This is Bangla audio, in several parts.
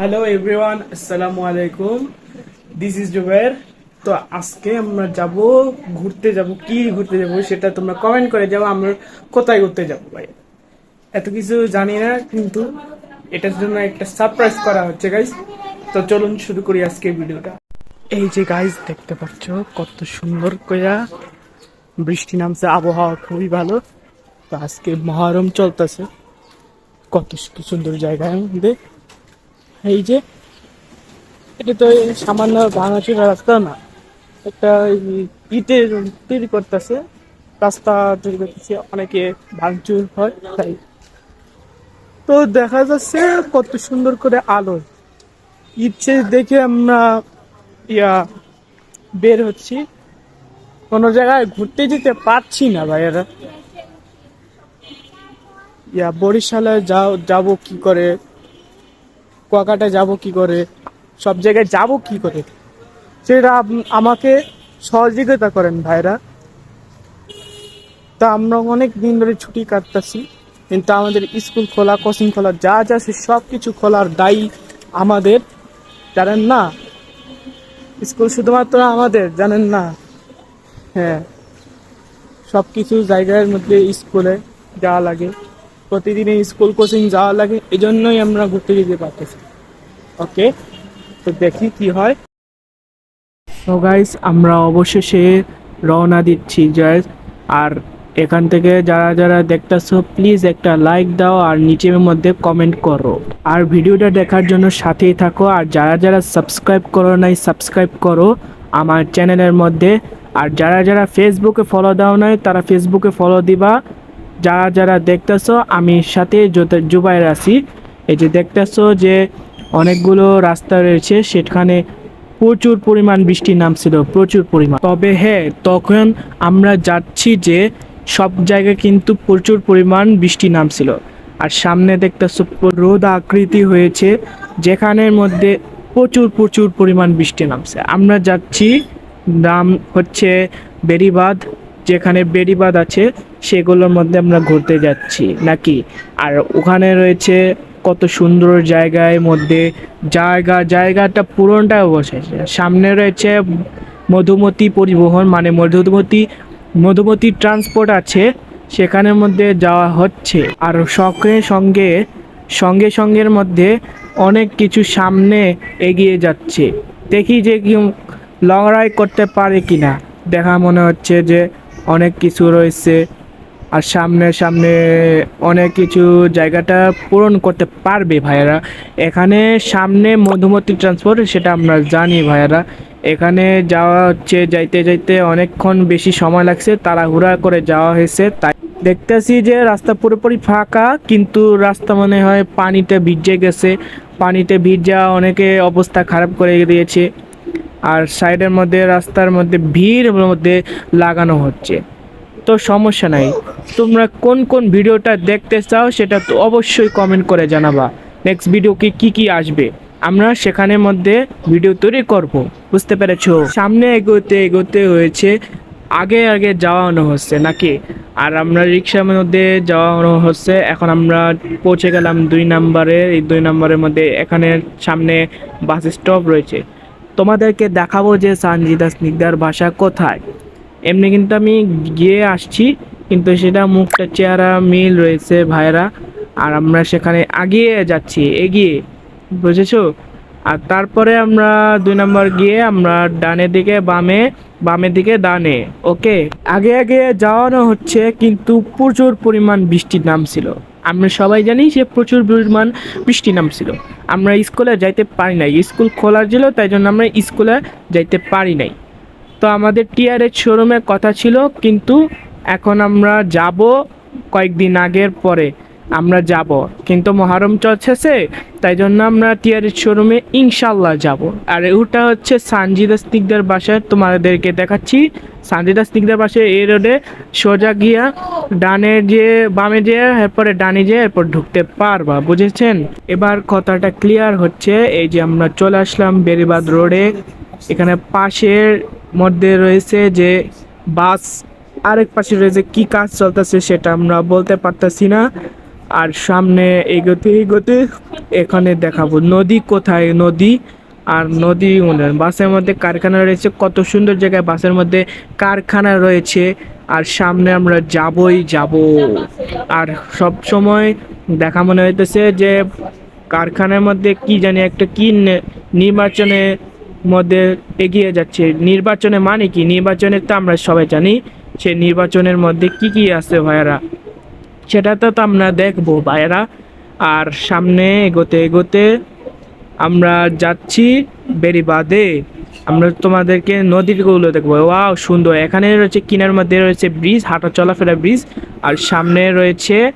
হ্যালো এভরিওয়ান আসসালামু আলাইকুম দিস ইজ জুবের তো আজকে আমরা যাব, ঘুরতে যাব। কি ঘুরতে যাব সেটা তোমরা কমেন্ট করে যাব আমরা কোথায় ঘুরতে যাব ভাই? এত কিছু জানি না, কিন্তু এটার জন্য একটা সারপ্রাইজ করা হচ্ছে গাইজ তো চলুন শুরু করি আজকে ভিডিওটা। এই যে গাইজ দেখতে পাচ্ছ, কত সুন্দর কইরা বৃষ্টি নামছে। আবহাওয়া খুবই ভালো। তো আজকে মহরম চলতেছে। কত সুন্দর জায়গার মধ্যে এই যে, এটা তো সামান্য ভাঙাচোরা রাস্তা না। একটা ইটের তৈরি করতেছে, রাস্তা তৈরি করতেছে, অনেকে ভাঙচুর হয়, তাই। তো দেখা যাচ্ছে কত সুন্দর করে আলো। ইচ্ছে দেখে আমরা ইয়া বের হচ্ছি। কোনো জায়গায় ঘুরতে যেতে পারছি না ভাইয়েরা। ইয়া বরিশালে যাও, যাব কি করে? কুয়াকাটা যাব কি করে? সব জায়গায় যাব কি করে? সেটা আমাকে সহযোগিতা করেন ভাইরা। তা আমরা অনেক দিন ধরে ছুটি কাটতেছি, কিন্তু আমাদের স্কুল খোলা, কোচিং খোলা, যা যা আছে সব কিছু খোলার দায়ী আমাদের। জানেন না? স্কুল শুধুমাত্র আমাদের, জানেন না? হ্যাঁ। সব কিছু জায়গার মধ্যে স্কুলে যাওয়া লাগে। প্রতিদিনে স্কুল কোচিং যাওয়া লাগে এই জন্যই আমরা ঘুরতে যেতে পারতেছি। ওকে তো দেখি কি হয়। তো গাইস আমরা অবশেষে রওনা দিচ্ছি গাইস আর এখান থেকে যারা যারা দেখতেছো প্লিজ একটা লাইক দাও আর নিচের মধ্যে কমেন্ট করো। আর ভিডিওটা দেখার জন্য সাথেই থাকো, আর যারা যারা সাবস্ক্রাইব করো নাই সাবস্ক্রাইব করো আমার চ্যানেলের মধ্যে। আর যারা যারা ফেসবুকে ফলো দাও নাই, তারা ফেসবুকে ফলো দিবা। যারা যারা দেখতেছো, আমি সাথে জুবাইর আছি। এই যে দেখতেছো যে অনেকগুলো রাস্তা রয়েছে, সেখানে প্রচুর পরিমাণ বৃষ্টি নামছিল প্রচুর পরিমাণ। তবে হ্যাঁ তখন আমরা যাচ্ছি যে সব জায়গায় কিন্তু প্রচুর পরিমাণ বৃষ্টি নামছিল আর সামনে দেখতেছো রোদ আকৃতি হয়েছে, যেখানের মধ্যে প্রচুর প্রচুর পরিমাণ বৃষ্টি নামছে। আমরা যাচ্ছি, নাম হচ্ছে বেরিবাদ যেখানে বেড়িবাঁধ আছে। সেগুলোর মধ্যে আমরা ঘুরতে যাচ্ছি, নাকি? আর ওখানে রয়েছে কত সুন্দর জায়গায় মধ্যে জায়গা, জায়গাটা পুরোটা বসেছে সামনে রয়েছে মধুমতি পরিবহন মানে মধুমতি মধুমতি ট্রান্সপোর্ট আছে, সেখানের মধ্যে যাওয়া হচ্ছে। আর সঙ্গে সঙ্গে সঙ্গে, সঙ্গের মধ্যে অনেক কিছু সামনে এগিয়ে যাচ্ছে। দেখি যে কি লং করতে পারে কিনা। দেখা মনে হচ্ছে যে অনেক কিছু রয়েছে। আর সামনে সামনে অনেক কিছু জায়গাটা পূরণ করতে পারবে ভাইয়েরা। এখানে সামনে মধুমতি ট্রান্সপোর্ট সেটা আমরা জানি ভাইয়েরা। এখানে যাওয়া হচ্ছে যাইতে যাইতে অনেকক্ষণ বেশি সময় লাগছে, তাড়াহুড়া করে যাওয়া হয়েছে। তাই দেখতেছি যে রাস্তা পুরোপুরি ফাঁকা, কিন্তু রাস্তা মনে হয় পানিতে ভিজে গেছে। পানিতে ভিজা অনেকে অবস্থা খারাপ করে দিয়েছে। আর সাইডের মধ্যে, রাস্তার মধ্যে ভিড় মধ্যে লাগানো হচ্ছে। তো সমস্যা নাই। তোমরা কোন কোন ভিডিওটা দেখতে চাও সেটা তো অবশ্যই কমেন্ট করে জানাবা। নেক্সট ভিডিও কি কি কি আসবে? আমরা সেখানের মধ্যে ভিডিও তৈরি করব। বুঝতে পেরেছ? সামনে এগোতে এগোতে হয়েছে, আগে আগে যাওয়ানো হচ্ছে নাকি? আর আমরা রিক্সার মধ্যে যাওয়ানো হচ্ছে, এখন আমরা পৌঁছে গেলাম দুই নম্বরে। এই দুই নম্বরের মধ্যে এখানে সামনে বাস স্টপ রয়েছে। তোমাদেরকে দেখাবো যে সানজিদা স্নিগ্ধার বাসা কোথায়। এমনি কিন্তু আমি গিয়ে আসছি, কিন্তু সেটা মুখটা, চেহারা মিল রয়েছে ভাইরা আর আমরা সেখানে আগিয়ে যাচ্ছি, এগিয়ে, বুঝেছ? আর তারপরে আমরা দুই নম্বর গিয়ে আমরা ডানে দিকে, বামে, বামের দিকে, ডানে, ওকে? আগে আগে যাওয়ানো হচ্ছে, কিন্তু প্রচুর পরিমাণ বৃষ্টির নামছিল আমরা সবাই জানি যে প্রচুর পরিমাণ বৃষ্টি নামছিল আমরা স্কুলে যাইতে পারি নাই। স্কুল খোলা ছিল, তাই জন্য আমরা স্কুলে যাইতে পারি নাই। তো আমাদের টিআরএস শোরুমে কথা ছিল, কিন্তু এখন আমরা যাব কয়েকদিন আগের পরে। আমরা যাব, কিন্তু মহারম চলছে, তাই জন্য আমরা টিআরএস শোরুমে ইনশাল্লাহ যাব। আর ওটা হচ্ছে সানজিদা স্নিগ্ধার বাসায়, তোমাদেরকে দেখাচ্ছি। সানজিদা স্নিগ্ধার বাসায় এই রোডে সোজা গিয়া ডানে যে, বামে যে, এরপরে ডানে যে, এরপর ঢুকতে পারবা, বুঝেছেন? এবার কথাটা ক্লিয়ার হচ্ছে, এই যে আমরা চলে আসলাম বেরিবাদ রোডে। এখানে পাশের মধ্যে রয়েছে যে বাস আরেক পাশে রয়েছে কি কাজ চলতেছে সেটা আমরা বলতে পারতেছি না। আর সামনে এগোতে এগোতে এখানে দেখাবো নদী কোথায়? নদী আর নদী উন্নয়ন। বাসের মধ্যে কারখানা রয়েছে, কত সুন্দর জায়গায় বাসের মধ্যে কারখানা রয়েছে। আর সামনে আমরা যাবই যাব। আর সব সময় দেখা মনে হইতেছে যে কারখানার মধ্যে কি জানি একটা কি নে- নির্বাচনের মধ্যে এগিয়ে যাচ্ছে। নির্বাচনে মানে কি? নির্বাচনের তো আমরা সবাই জানি সে নির্বাচনের মধ্যে কি কি আছে ভাইয়ারা। সেটা তো তো আমরা দেখব ভাইয়েরা। আর সামনে এগোতে এগোতে আমরা যাচ্ছি বেরিবাদে আমরা তোমাদেরকে নদীগুলো দেখব। ওয়াও, সুন্দর। এখানে রয়েছে কিনার মধ্যে রয়েছে ব্রিজ, হাঁটা চলাফেরা ব্রিজ। আর সামনে রয়েছে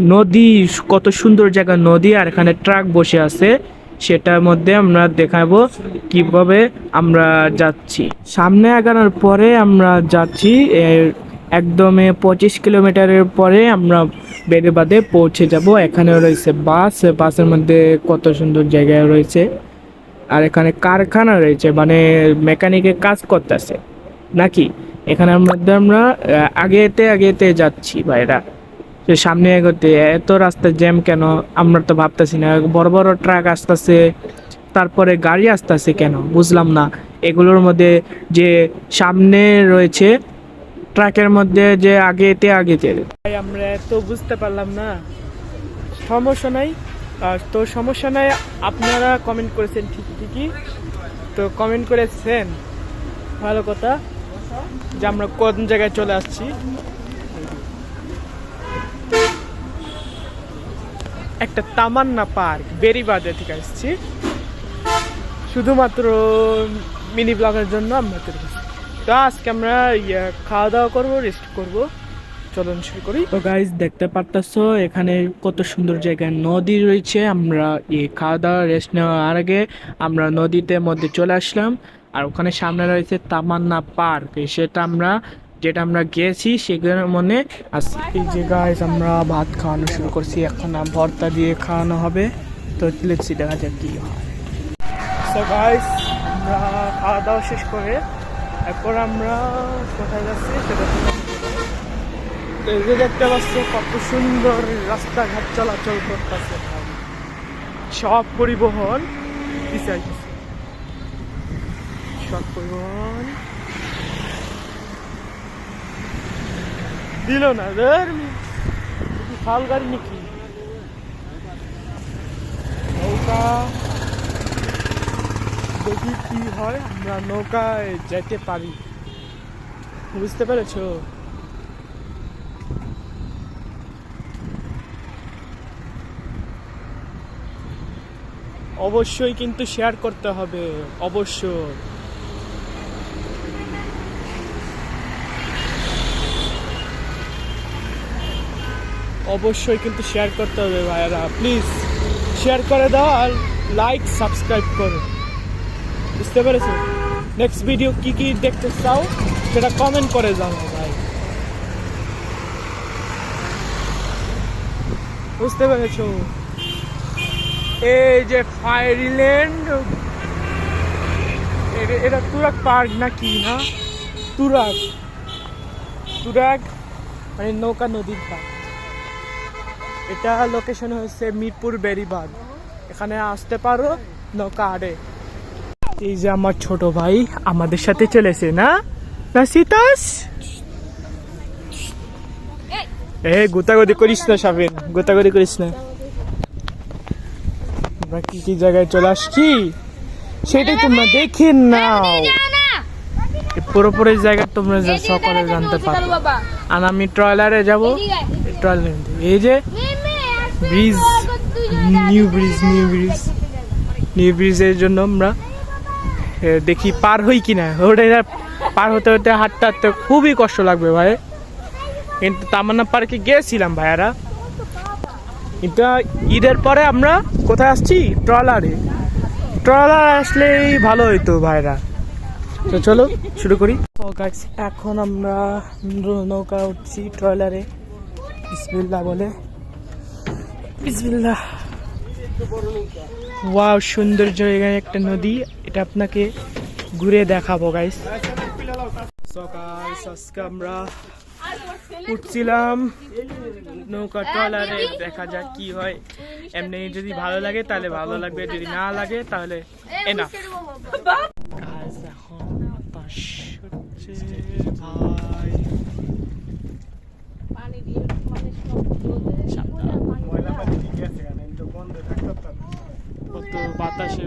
নদী, কত সুন্দর জায়গা নদী। আর এখানে ট্রাক বসে আছে। সেটার মধ্যে আমরা দেখাবো কীভাবে আমরা যাচ্ছি। সামনে আগানোর পরে আমরা যাচ্ছি একদমে পঁচিশ কিলোমিটারের পরে আমরা বেড়েবাদে পৌঁছে যাব। এখানে রয়েছে বাস, বাসের মধ্যে কত সুন্দর জায়গায় রয়েছে। আর এখানে কারখানা রয়েছে মানে মেকানিকের কাজ করতেছে। নাকি? এখানের মধ্যে আমরা আগেতে আগেতে যাচ্ছি ভাইরা। তো সামনে এগোতে, এত রাস্তা জ্যাম কেন? আমরা তো ভাবতেছি না। বড় বড় ট্রাক আসতেছে, তারপরে গাড়ি আসতেছে কেন? বুঝলাম না। এগুলোর মধ্যে যে সামনে রয়েছে, ট্রাকের মধ্যে যে আগেতে আগেতে। আমরা এত বুঝতে পারলাম না। সমস্যা নাই। তো সমস্যা নাই, আপনারা কমেন্ট করেছেন ঠিক ঠিকই। তো কমেন্ট করেছেন। ভালো কথা। যে আমরা কোন জায়গায় চলে আসছি। একটা তামান্না পার্ক বেরিবাদে থেকে আসছি। শুধুমাত্র মিনি ব্লগের জন্য আমরা এসেছি তো আজকে আমরা ইয়ে খাওয়া দাওয়া করব রেস্ট করব। চলুন শুরু করি। তো গাইজ দেখতে পারতাছো, এখানে কত সুন্দর জায়গায় নদী রয়েছে। আমরা এই খাওয়া দাওয়া রেস্ট নেওয়ার আগে আমরা নদীতে মধ্যে চলে আসলাম। আর ওখানে সামনে রয়েছে তামান্না পার্ক সেটা আমরা যেটা আমরা গিয়েছি সেগুলোর মনে এই যে গাইজ আমরা ভাত খাওয়ানো শুরু করছি, এখন ভর্তা দিয়ে খাওয়ানো হবে। তো লেটসি দেখা যাক কি হয়। সো গাইস আমরা খাওয়া দাওয়া শেষ করে এরপর আমরা কোথায় যাচ্ছি সেটা তো দেখতে পাচ্ছ, কত সুন্দর রাস্তাঘাট চলাচল করতেছে সব পরিবহন সব পরিবহন দিল না। ফাল গাড়ি নাকি নৌকা। দেখি কি হয়, আমরা নৌকায় যেতে পারি। বুঝতে পেরেছ? অবশ্যই কিন্তু শেয়ার করতে হবে, অবশ্যই। অবশ্যই কিন্তু শেয়ার করতে হবে ভাইয়ারা। প্লিজ শেয়ার করে দাও আর লাইক সাবস্ক্রাইব করো। বুঝতে পেরেছ? নেক্সট ভিডিও কি কি দেখতে চাও, সেটা কমেন্ট করে জানাও ভাই। বুঝতে পেরেছ? এই যে ফায়ারিল্যান্ড এটা তুরাক পার্ক না কি না? তুরাক তুরাক মানে নৌকা নদীর পার্ক এটা লোকেশন হচ্ছে মিরপুর বেরিবাগ এখানে আসতে পারো, নৌকা আড়ে। এই যে আমার ছোট ভাই আমাদের সাথে চলেছে, না? না, সীতাস? এ, গোতাগতি করিস না সাবেন গোতাগতি করিস না। আমরা কি কি জায়গায় চলে আসছি? সেটাই তোমরা দেখে নাও। পুরোপুরি জায়গা তোমরা সকলে জানতে পারো। আর আমি ট্রয়লারে যাব। ট্রয়লার এই যে bridge, new bridge new bridge. New ব্রিজের জন্য আমরা দেখি পার হই কিনা। ওটা পার হতে হতে হাঁটতে হাঁটতে খুবই কষ্ট লাগবে ভাই। কিন্তু তামান্না পার্কে গিয়েছিলাম ভাইয়ারা। কিন্তু ঈদের পরে আমরা কোথায় আসছি? ট্রলারে। ট্রলার আসলেই ভালো হইতো ভাইরা। তো চলো, শুরু করি। এখন আমরা নৌকা উঠছি ট্রলারে। বিসমিল্লাহ বলে। বিসমিল্লাহ। ওয়াও সুন্দর জায়গায় একটা নদী। এটা আপনাকে ঘুরে দেখাবো গাইস সো গাইস আজকে আমরা উঠছিলাম নৌকা ট্রলারে। দেখা যাক কি হয়। এমনি যদি ভালো লাগে, তাহলে ভালো লাগবে। যদি না লাগে, তাহলে এনা কাজ এখন বাতাস হচ্ছে ভাই কত বাতাসে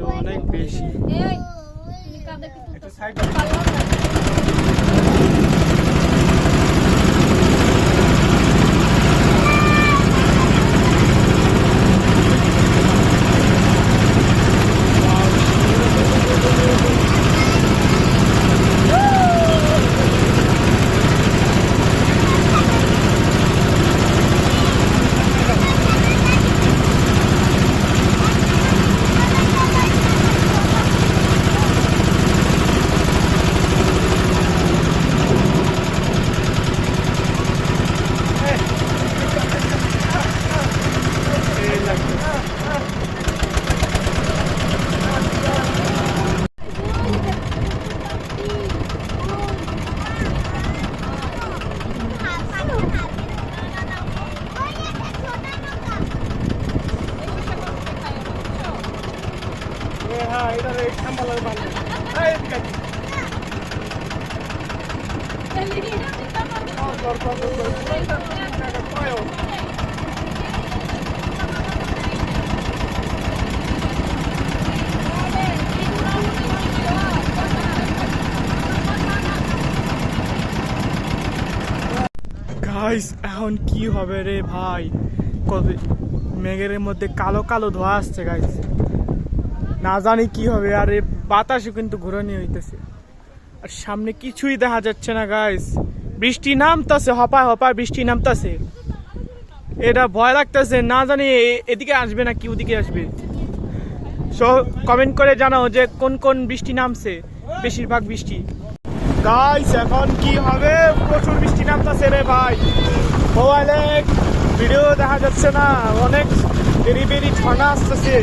বেশি গাইস এখন কি হবে রে ভাই? কবে? মেঘের মধ্যে কালো কালো ধোয়া আসছে গাইস না জানি কি হবে, আর এ বাতাসও কিন্তু ঘুরানি হইতেছে। আর সামনে কিছুই দেখা যাচ্ছে না গাইস বৃষ্টি নামতাছে, হপায় হপায় বৃষ্টি নামতাছে। এটা ভয় লাগতেছে, না জানি এদিকে আসবে না কি ওদিকে আসবে। সো কমেন্ট করে জানাও যে কোন কোন বৃষ্টি নামছে, বেশিরভাগ বৃষ্টি। গাইস এখন কি হবে? প্রচুর বৃষ্টি নামতেছে রে ভাই। মোবাইলে ভিডিও দেখা যাচ্ছে না, অনেক বেরি বেরি ঝর্ণা আসতেছে।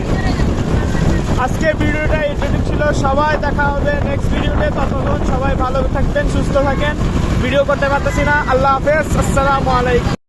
আজকে ভিডিওটা এই ছিল। সবাই দেখা হবে নেক্সট ভিডিওতে। ততক্ষণ সবাই ভালো থাকবেন, সুস্থ থাকেন। ভিডিও করতে পারতেছি না। আল্লাহ হাফেজ। আসসালামু আলাইকুম।